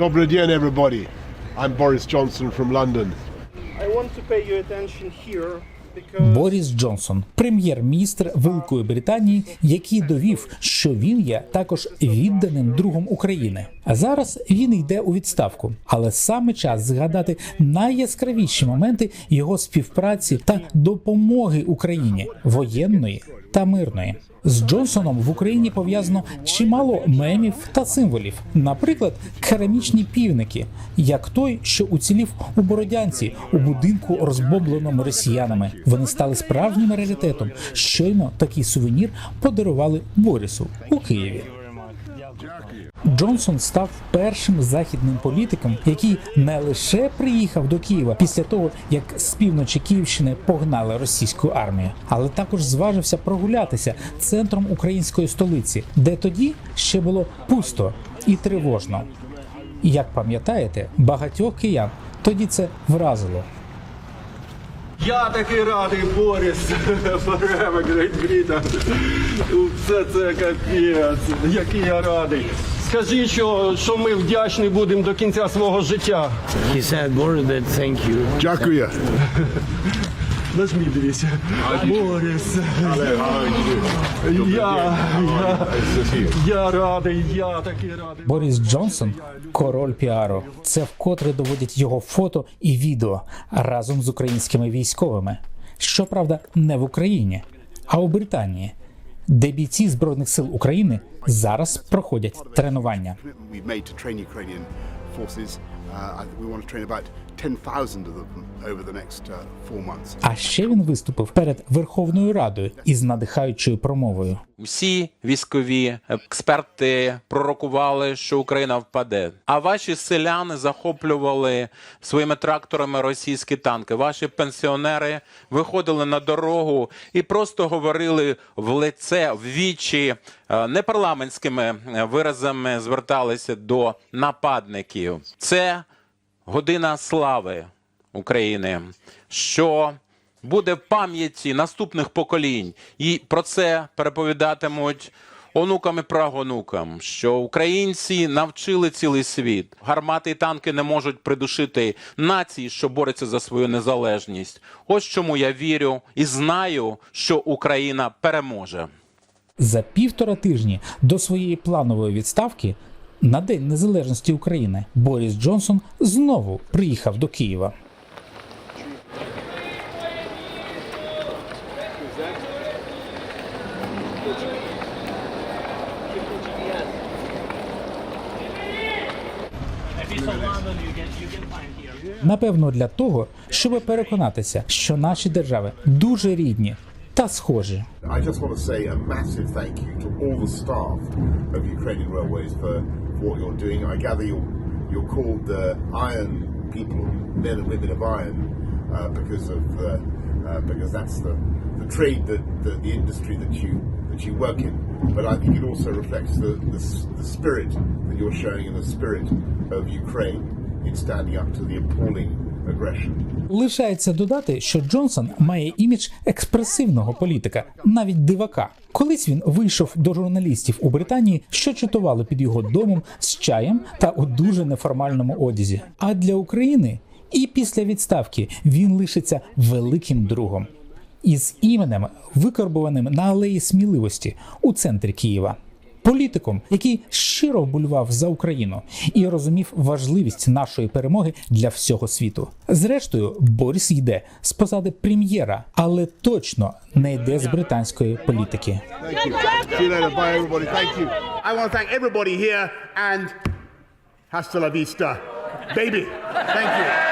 Добрый день, everybody. I'm Boris Johnson from London. I want to pay your attention here Боріс Джонсон, прем'єр-міністр Великої Британії, який довів, що він є також відданим другом України. А зараз він йде у відставку, але саме час згадати найяскравіші моменти його співпраці та допомоги Україні воєнної та мирної. З Джонсоном в Україні пов'язано чимало мемів та символів, наприклад, керамічні півники, як той, що уцілів у Бородянці у будинку, розбобленому росіянами. Вони стали справжнім раритетом. Щойно такий сувенір подарували Борісу у Києві. Джонсон став першим західним політиком, який не лише приїхав до Києва після того, як з півночі Київщини погнали російську армію, але також зважився прогулятися центром української столиці, де тоді ще було пусто і тривожно. Як пам'ятаєте, багатьох киян тоді це вразило. Я такий радий, Борис. Forever Great Britain. Все це капець. Який я радий. Скажи, що, що ми вдячні будемо до кінця свого життя. He said, Boris, that thank you. Дякую. Нажмі, дивіться. Борис. Я, я, я радий, я такий радий. Борис Джонсон король піару. Це вкотре доводять його фото і відео разом з українськими військовими. Щоправда, не в Україні, а у Британії, де бійці збройних сил України зараз проходять тренування. We've made to train Ukrainian forces. Uh, we want to train about 10,000 of them over the next uh, four months. А ще він виступив перед Верховною Радою із надихаючою промовою. Усі військові експерти пророкували, що Україна впаде. А ваші селяни захоплювали своїми тракторами російські танки. Ваші пенсіонери виходили на дорогу і просто говорили в лице, в вічі е, непарламентськими е, виразами зверталися до нападників. Це година слави України, що буде в пам'яті наступних поколінь, і про це переповідатимуть онукам і прагонукам, що українці навчили цілий світ. Гармати і танки не можуть придушити нації, що борються за свою незалежність. Ось чому я вірю і знаю, що Україна переможе. За півтора тижні до своєї планової відставки на День Незалежності України Борис Джонсон знову приїхав до Києва. Напевно, для того, щоб переконатися, що наші держави дуже рідні та схожі. Iron people, men and women of iron, uh, because of the, uh, because that's the, the trade that the, the industry that you that you work in. But I think it also reflects the, the, the spirit that you're showing and the spirit of Ukraine in standing up to the appalling. Лишається додати, що Джонсон має імідж експресивного політика, навіть дивака. Колись він вийшов до журналістів у Британії, що чатували під його домом з чаєм та у дуже неформальному одязі. А для України і після відставки він лишиться великим другом із іменем, викарбованим на алеї сміливості у центрі Києва. Політиком, який щиро вболював за Україну і розумів важливість нашої перемоги для всього світу. Зрештою, Борис йде з посади прем'єра, але точно не йде з британської політики. Baby. Thank you.